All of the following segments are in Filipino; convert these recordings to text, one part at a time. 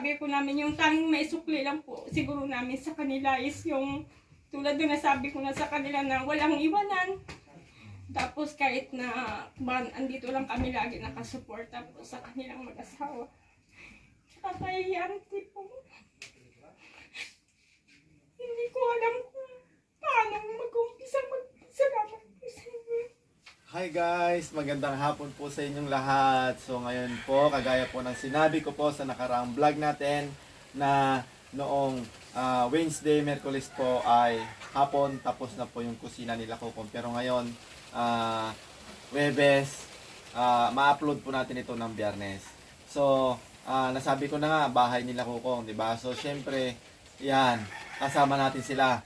sabi ko namin yung tanging may sukli lang po siguro namin sa kanila is yung tulad doon na sabi ko na sa kanila na walang iwanan. Tapos kahit na ban, andito lang kami lagi nakasuporta po sa kanilang mag-asawa. Tsaka kay auntie po. Hindi ko alam kung paano mag-umpisa mag-salamat po. Hi guys! Magandang hapon po sa inyong lahat. So ngayon po, kagaya po ng sinabi ko po sa nakaraang vlog natin na noong ah, Wednesday, Merkulis po ay hapon tapos na po yung kusina nila Kukom. Pero ngayon, ah, Webes, ah, ma-upload po natin ito ng Biyernes. So, ah, nasabi ko na nga, bahay nila Kukom, di ba? So, syempre, yan, kasama natin sila.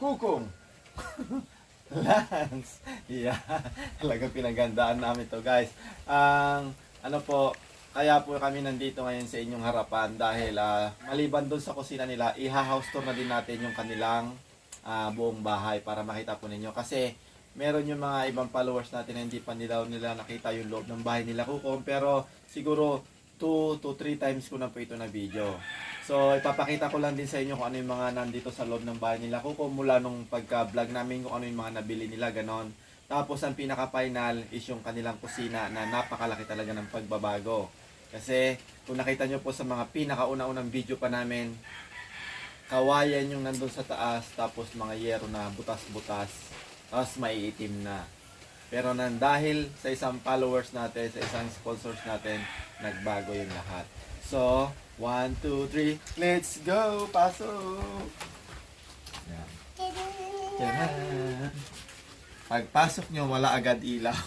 Kukom! Lance. Yeah. Talaga pinagandaan namin to guys. Ang ano po, kaya po kami nandito ngayon sa inyong harapan dahil ah, maliban doon sa kusina nila, iha-house tour na din natin yung kanilang ah, buong bahay para makita po ninyo. Kasi meron yung mga ibang followers natin na hindi pa nila, nila nakita yung loob ng bahay nila kukom. Pero siguro 2 to 3 times ko na po ito na video. So, ipapakita ko lang din sa inyo kung ano yung mga nandito sa loob ng bahay nila kukom mula nung pagka-vlog namin kung ano yung mga nabili nila, ganon. Tapos, ang pinaka-final is yung kanilang kusina na napakalaki talaga ng pagbabago. Kasi, kung nakita nyo po sa mga pinakauna-unang video pa namin, kawayan yung nandun sa taas, tapos mga yero na butas-butas, tapos maiitim na. Pero nang dahil sa isang followers natin, sa isang sponsors natin, nagbago yung lahat. So, 1, 2, 3, let's go! Pasok! Yan. Pagpasok nyo, wala agad ilaw.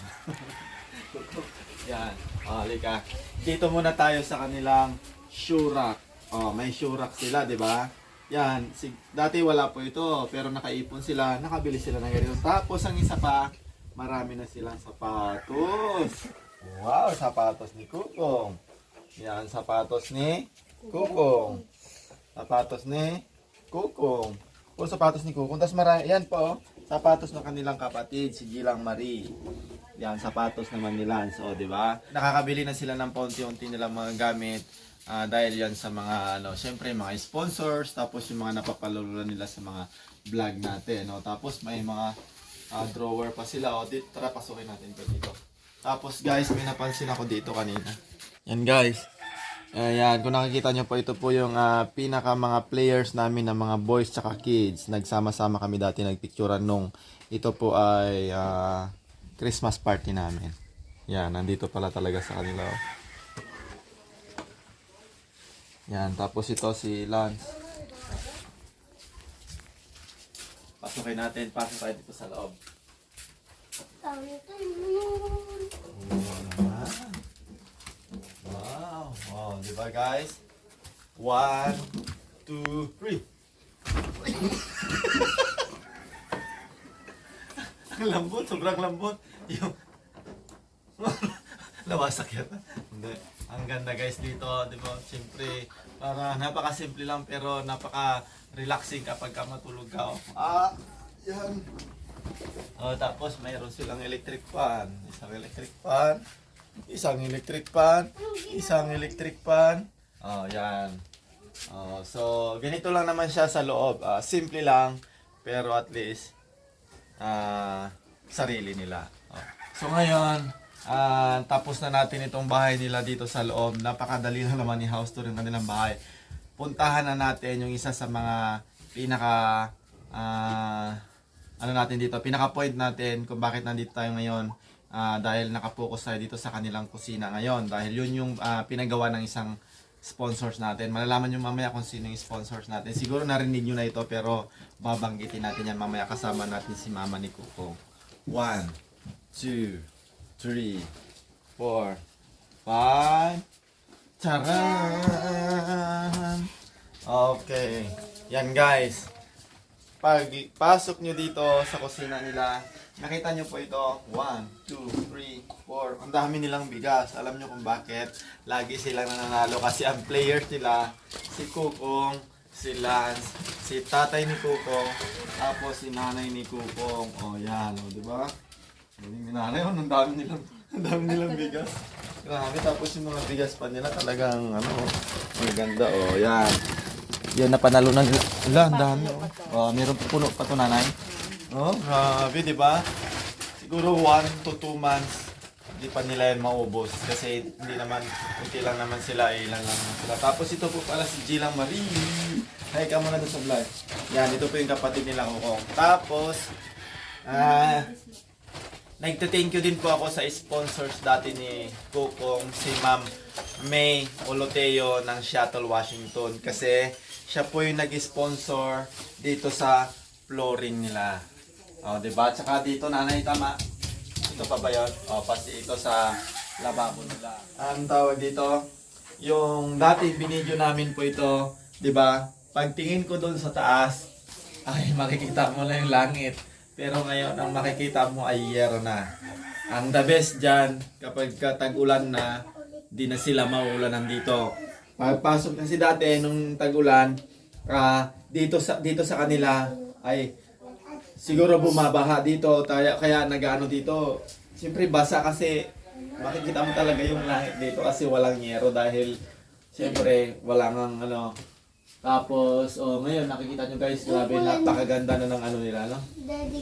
Yan. O, halika. Dito muna tayo sa kanilang shurak. O, may shurak sila, di ba? Yan. Si, dati wala po ito, pero nakaipon sila. Nakabili sila ng ganito. Tapos, ang isa pa, marami na silang sapatos. Wow, sapatos ni Kukong. Yan, sapatos ni Kukong. Sapatos ni Kukong. Puro sapatos ni Kukong. Tapos marami, yan po, oh, sapatos ng kanilang kapatid, si Gilang Marie. Yan, sapatos naman nila. So, di ba? Nakakabili na sila ng paunti-unti nilang mga gamit. ah, dahil yan sa mga, ano, syempre, mga sponsors. Tapos yung mga napapalula nila sa mga vlog natin. No? Tapos may mga ah, drawer pa sila. O, dito, tara, pasukin natin ito dito. Tapos guys, may napansin ako dito kanina. Yan guys. Ayan, kung nakikita nyo po, ito po yung ah, pinaka mga players namin ng mga boys tsaka kids. Nagsama-sama kami dati nagpicturean nung ito po ay ah, Christmas party namin. Yan, nandito pala talaga sa kanila. oh. Yan, tapos ito si Lance. Pasukin natin, pasok tayo dito sa loob. Wow. Wow, di ba guys? One, two, three. Ang lambot, sobrang lambot. Yung... Nawasak yan. Hindi. Ang ganda guys dito, di ba? Siyempre, para napaka-simple lang pero napaka-relaxing kapag ka matulog ka. Oh. Ah, yan. Oh, tapos mayroon silang electric fan. Isang electric fan. Isang electric fan. Isang electric fan. Oh, yan. Oh, so, ganito lang naman siya sa loob. Ah, simple lang, pero at least, ah, sarili nila. Oh. So, ngayon, ah, tapos na natin itong bahay nila dito sa loob. Napakadali na naman ni house tour yung kanilang bahay. Puntahan na natin yung isa sa mga pinaka, ah, ano natin dito, pinaka point natin kung bakit nandito tayo ngayon ah, dahil nakapokus tayo dito sa kanilang kusina ngayon dahil yun yung ah, pinagawa ng isang sponsors natin. Malalaman nyo mamaya kung sino yung sponsors natin. Siguro narinig nyo na ito pero babanggitin natin yan mamaya kasama natin si mama ni Kuko. One, two, three, four, five, Charan! Okay. Yan guys pag pasok nyo dito sa kusina nila, nakita nyo po ito, 1, 2, 3, 4, ang dami nilang bigas. Alam nyo kung bakit? Lagi silang nananalo kasi ang players nila, si Kukong, si Lance, si tatay ni Kukong, tapos si nanay ni Kukong. O yan, o di ba? Galing ni nanay, oh, ang nilang, ang dami nilang bigas. Grabe, tapos yung mga bigas pa nila talagang ano, Maganda, oh, yan. Yan, napanalunan nila. Ala, ang dami, oh. Oh, meron pa puno pa to, nanay. Oh, grabe, di ba? Siguro 1 to 2 months, hindi pa nila yan maubos. Kasi hindi naman, kunti lang naman sila, ilan lang naman sila. Tapos ito po pala si Gilang Marie. Hi ka muna doon sa vlog. Yan, ito po yung kapatid nila Kokong. Tapos, ah, Nagte-thank you din po ako sa sponsors dati ni Kokong, si Ma'am May Oloteo ng Seattle, Washington. Kasi siya po yung nag-sponsor dito sa flooring nila. O, di ba? Tsaka dito, nanay, tama? Ito pa ba yun? O, pati ito sa lababo nila. Ang tawag dito, yung dati binidyo namin po ito, di ba? Pagtingin ko doon sa taas, ay makikita mo na yung langit. Pero ngayon, ang makikita mo ay yero na. Ang the best dyan, kapag tag-ulan na, di na sila mauulan nandito. Pagpasok kasi dati nung tag-ulan, ah, dito sa dito sa kanila ay siguro bumabaha dito kaya kaya nagaano dito. Siyempre basa kasi makikita mo talaga yung langit dito kasi walang yero dahil siyempre walang ang ano tapos, oh, ngayon nakikita nyo guys, grabe, napakaganda na ng ano nila, no? Daddy,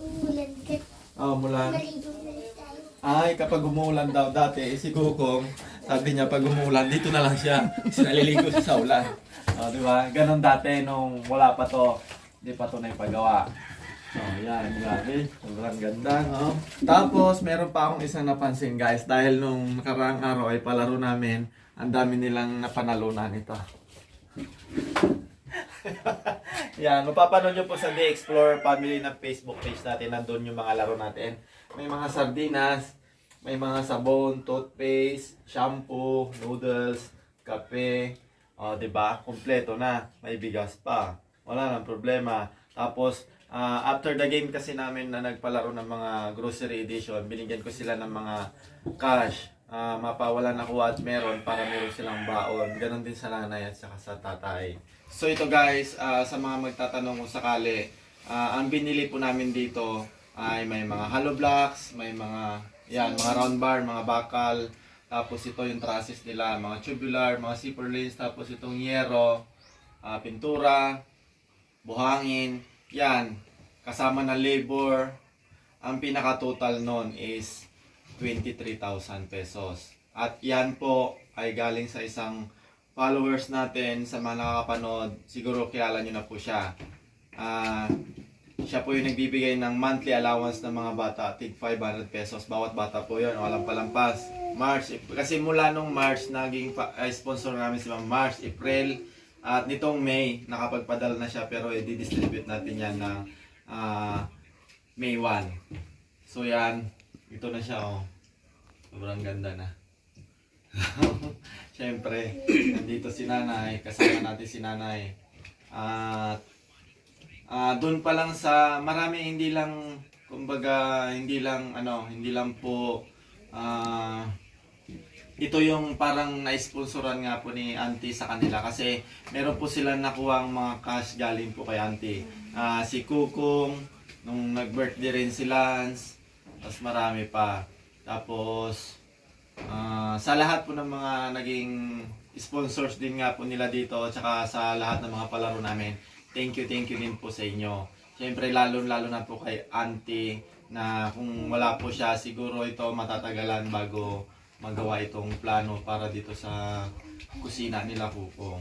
umulan ka, Oh, mula. maligo na rin tayo. Ay, kapag umuulan daw dati, eh, si Kukong, sabi niya pag umuulan, dito na lang siya. Kasi naliligo siya sa ulan. Oh, di ba? Ganon dati nung wala pa to. Hindi pa to na ipagawa. So, yan, grabe. Sobrang ganda, no? Tapos, meron pa akong isang napansin, guys. Dahil nung nakaraang araw ay palaro namin, ang dami nilang napanalunan ito. Yan, mapapanood nyo po sa The Explorer Family na Facebook page natin. Nandun yung mga laro natin. May mga sardinas, may mga sabon, toothpaste, shampoo, noodles, kape. O, di ba? Kompleto na. May bigas pa. Wala nang problema. Tapos, ah, after the game kasi namin na nagpalaro ng mga grocery edition, binigyan ko sila ng mga cash. Ah, mapawalan ako at meron para meron silang baon. Ganon din sa nanay at saka sa tatay. So ito guys, ah, sa mga magtatanong kung sakali, ah, ang binili po namin dito ay may mga hollow blocks, may mga yan, mga round bar, mga bakal, tapos ito yung trusses nila, mga tubular, mga zipper lanes, tapos itong yero, ah, pintura, buhangin, yan, kasama na labor, ang pinaka total nun is 23,000 pesos. At yan po ay galing sa isang followers natin sa mga nakakapanood. Siguro kilala nyo na po siya. Ah, siya po yung nagbibigay ng monthly allowance ng mga bata, tig 500 pesos. Bawat bata po yun, walang palampas. March, kasi mula nung March, naging sponsor namin si Ma'am March, April, at nitong May, nakapagpadala na siya pero i-distribute natin yan ng ah, May 1. So yan, ito na siya oh. Sobrang ganda na. Siyempre, nandito si nanay, kasama natin si nanay. At ah doon pa lang sa marami hindi lang kumbaga hindi lang ano, hindi lang po ah ito yung parang na-sponsoran nga po ni auntie sa kanila kasi meron po silang nakuha mga cash galing po kay auntie. Ah, si Kukong, nung nag-birthday rin si Lance, tapos marami pa. Tapos, ah, sa lahat po ng mga naging sponsors din nga po nila dito, tsaka sa lahat ng mga palaro namin, thank you, thank you din po sa inyo. Siyempre, lalo-lalo na po kay auntie, na kung wala po siya, siguro ito matatagalan bago magawa itong plano para dito sa kusina nila Kukong.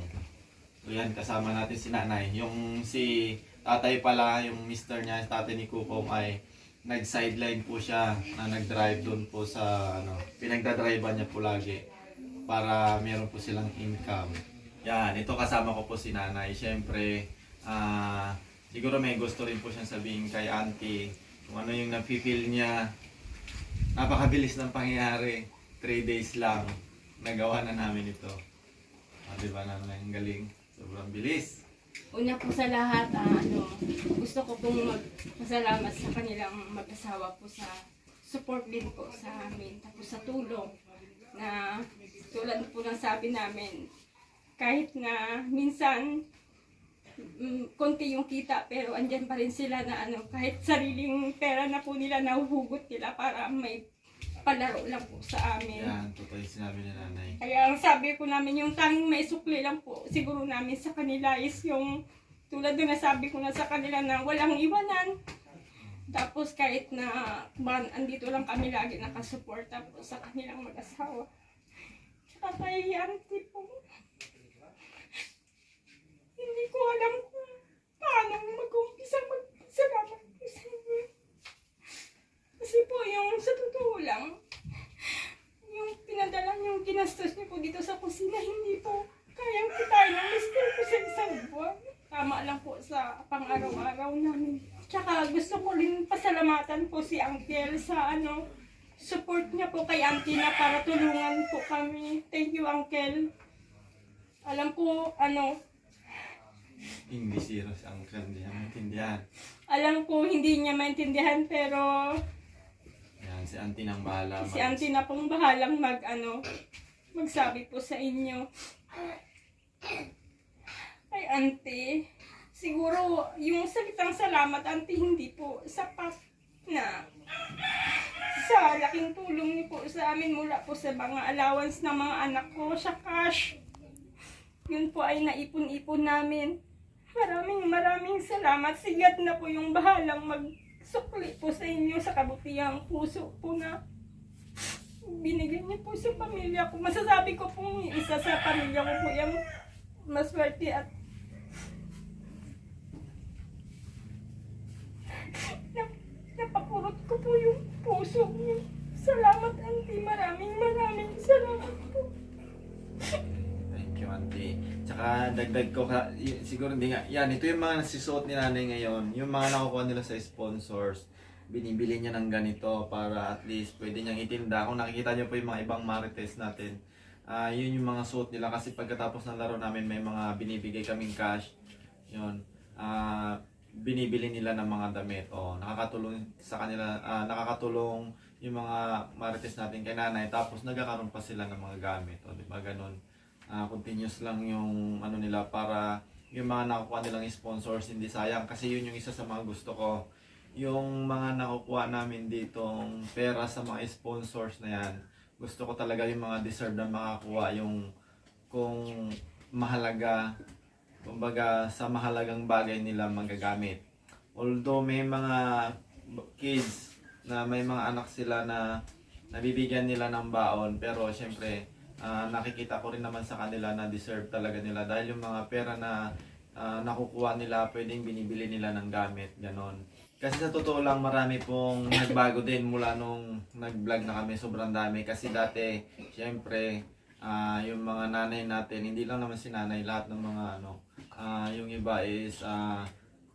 So yan, kasama natin si nanay. Yung si tatay pala, yung mister niya, tatay ni Kukong ay nag-sideline po siya na nag-drive doon po sa ano, pinagdadrivean niya po lagi para meron po silang income. Yan, ito kasama ko po si nanay. Siyempre, ah siguro may gusto rin po siyang sabihin kay auntie kung ano yung nafe-feel niya. Napakabilis ng pangyayari. 3 days lang, nagawa na namin ito. Ah, di ba nanay? Ang galing. Sobrang bilis. Una po sa lahat, ah, ano, gusto ko pong magpasalamat sa kanilang mag-asawa po sa support din po sa amin. Tapos sa tulong na tulad po ng sabi namin, kahit na minsan mm, konti yung kita pero andyan pa rin sila na ano kahit sariling pera na po nila nahuhugot nila para may palaro lang po sa amin. Yan, totoo yung sinabi ni nanay. Kaya ang sabi ko namin, yung tanging may sukli lang po siguro namin sa kanila is yung tulad na sabi ko na sa kanila na walang iwanan. Tapos kahit na ban, andito lang kami lagi nakasuporta po sa kanilang mag-asawa. Tsaka kay auntie po. Hindi ko alam kung paano mag-umpisa mag-salamat po sa inyo. Kasi po yung sa totoo lang, yung pinadala niyo, yung ginastos niyo po dito sa kusina, hindi po kayang kitain ng mister ko sa isang buwan. Tama lang po sa pang-araw-araw namin. Tsaka gusto ko rin pasalamatan po si Uncle sa ano, support niya po kay Auntie na para tulungan po kami. Thank you, Uncle. Alam ko, ano, Hindi si Uncle, hindi niya maintindihan. alam ko hindi niya maintindihan pero Yan, si auntie nang bahala. si Auntie na pong bahalang mag, ano, magsabi po sa inyo. Ay, Auntie, siguro yung salitang salamat, Auntie, hindi po sapat na sa laking tulong niyo po sa amin mula po sa mga allowance ng mga anak ko sa cash. Yun po ay naipon-ipon namin. Maraming maraming salamat. Sigat na po yung bahalang magsukli po sa inyo sa kabutihang puso po na binigyan niyo po sa pamilya ko. Masasabi ko pong isa sa pamilya ko po yung maswerte at na, napapurot ko po yung puso niyo. Salamat, Auntie. Maraming maraming salamat po. Thank you, auntie. Tsaka dagdag ko, ka, siguro hindi nga, yan, ito yung mga nasisuot ni nanay ngayon, yung mga nakukuha nila sa sponsors, binibili niya ng ganito para at least pwede niyang itinda. Kung nakikita niyo po yung mga ibang marites natin, ah yun yung mga suot nila kasi pagkatapos ng laro namin may mga binibigay kaming cash. Yun. ah binibili nila ng mga damit. O, nakakatulong sa kanila, ah, nakakatulong yung mga marites natin kay nanay. Tapos nagkakaroon pa sila ng mga gamit. O, di ba ganun? Ah, continuous lang yung ano nila para yung mga nakukuha nilang sponsors hindi sayang kasi yun yung isa sa mga gusto ko yung mga nakukuha namin ditong pera sa mga sponsors na yan gusto ko talaga yung mga deserve na makakuha yung kung mahalaga kumbaga sa mahalagang bagay nila magagamit although may mga kids na may mga anak sila na nabibigyan nila ng baon pero syempre ah, nakikita ko rin naman sa kanila na deserve talaga nila. Dahil yung mga pera na ah, nakukuha nila pwedeng binibili nila ng gamit ganon. Kasi sa totoo lang marami pong nagbago din mula nung nag-vlog na kami. Sobrang dami. Kasi dati syempre ah, yung mga nanay natin hindi lang naman si nanay lahat ng mga ano ah, yung iba is ah,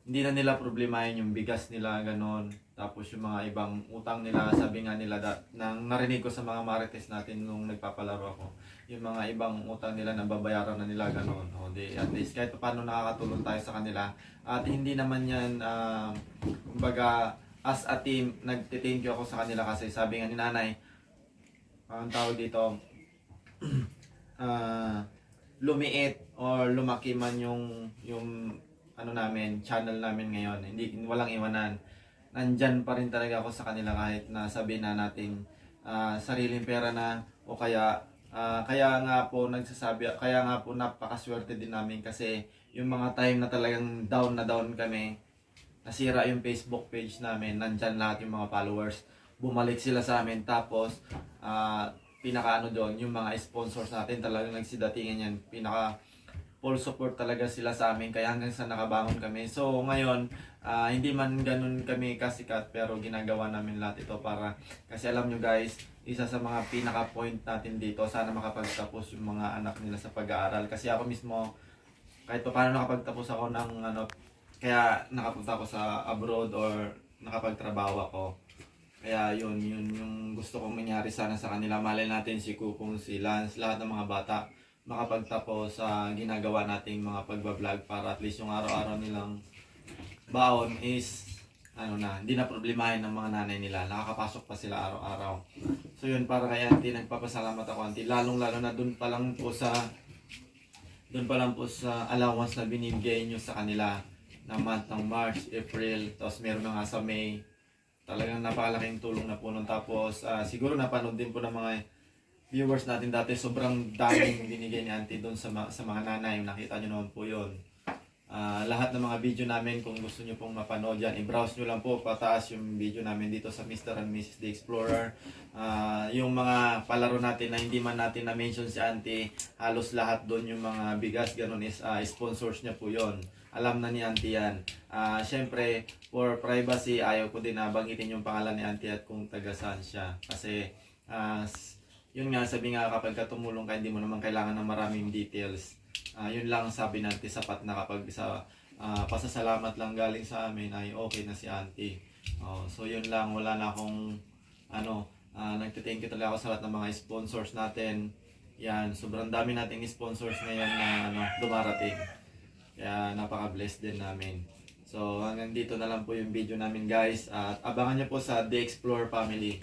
hindi na nila problemahin yung bigas nila ganon. Tapos yung mga ibang utang nila sabi nga nila dat nang narinig ko sa mga marites natin nung nagpapalaro ako yung mga ibang utang nila na babayaran na nila ganon. O di at least kahit paano nakakatulong tayo sa kanila. At hindi naman yan ah, kumbaga as a team nagte-thank you ako sa kanila kasi sabi nga ni nanay ang tawag dito ah lumiit or lumaki man yung yung ano namin channel namin ngayon. Hindi walang iwanan. Nandyan pa rin talaga ako sa kanila kahit na sabihin na nating ah, sariling pera na o kaya ah, kaya nga po nagsasabi kaya nga po napakaswerte din namin kasi yung mga time na talagang down na down kami nasira yung Facebook page namin. Nandyan lahat yung mga followers. Bumalik sila sa amin. Tapos ah, pinaka ano doon yung mga sponsors natin talagang nagsidatingan yan. Pinaka full support talaga sila sa amin kaya hanggang sa nakabangon kami. So ngayon ah, hindi man ganun kami kasikat pero ginagawa namin lahat ito para kasi alam nyo guys isa sa mga pinaka point natin dito sana makapagtapos yung mga anak nila sa pag-aaral. Kasi ako mismo kahit pa paano nakapagtapos ako ng ano kaya nakapunta ako sa abroad or nakapagtrabaho ako kaya yun, yun yung gusto kong mangyari sana sa kanila. Malay natin si Kukong, si Lance, lahat ng mga bata makapagtapos sa ginagawa nating mga pagbablog para at least yung araw-araw nilang baon is ano na, hindi na problemahin ng mga nanay nila. Nakakapasok pa sila araw-araw. So yun, para kay auntie, nagpapasalamat ako auntie. Lalong-lalo na dun pa lang po sa dun pa lang po sa allowance na binibigay nyo sa kanila na month ng March, April, tapos meron na nga sa May. Talagang napakalaking tulong na po nun. Tapos ah, siguro napanood din po ng mga viewers natin dati, sobrang daming binigay ni auntie doon sa, ma- sa mga nanay. Nakita nyo naman po yon Ah, lahat ng mga video namin, kung gusto nyo pong mapanood yan, i-browse nyo lang po pataas yung video namin dito sa Mr. and Mrs. The Explorer. Ah, yung mga palaro natin na hindi man natin na-mention si Auntie, halos lahat doon yung mga bigas, ganun is ah, sponsors niya po yon Alam na ni Auntie yan. Ah, Siyempre, for privacy, ayaw ko din na banggitin yung pangalan ni Auntie at kung taga saan siya. Kasi, s- yun nga, sabi nga kapag ka tumulong ka, hindi mo naman kailangan ng maraming details. Ah, yun lang sabi natin sapat na kapag sa ah, pasasalamat lang galing sa amin ay okay na si auntie. Oh, so yun lang, wala na akong ano, uh, nagte-thank you talaga ako sa lahat ng mga sponsors natin. Yan, sobrang dami nating sponsors ngayon na ano, dumarating. Kaya napaka-blessed din namin. So hanggang dito na lang po yung video namin guys. At abangan nyo po sa The Explore Family.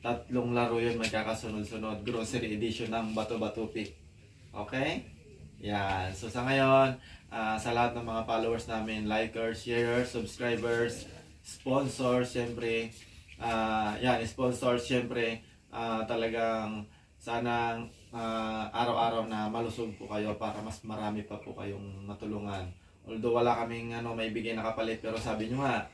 Tatlong laro yun magkakasunod-sunod. Grocery edition ng Bato Bato Pick. Okay? Yan. So sa ngayon, ah, sa lahat ng mga followers namin, likers, sharers, subscribers, sponsors, syempre, ah, yan, sponsors, syempre, ah, talagang sana ah, araw-araw na malusog po kayo para mas marami pa po kayong matulungan. Although wala kaming ano, may bigay na kapalit, pero sabi nyo nga,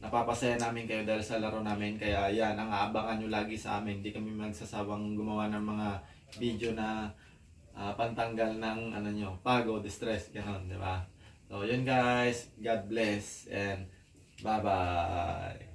napapasaya namin kayo dahil sa laro namin. Kaya yan, ang aabangan nyo lagi sa amin. Hindi kami magsasawang gumawa ng mga video na ah, pantanggal ng ano nyo, pagod, stress, gano'n, di ba? So, yun guys. God bless and bye-bye.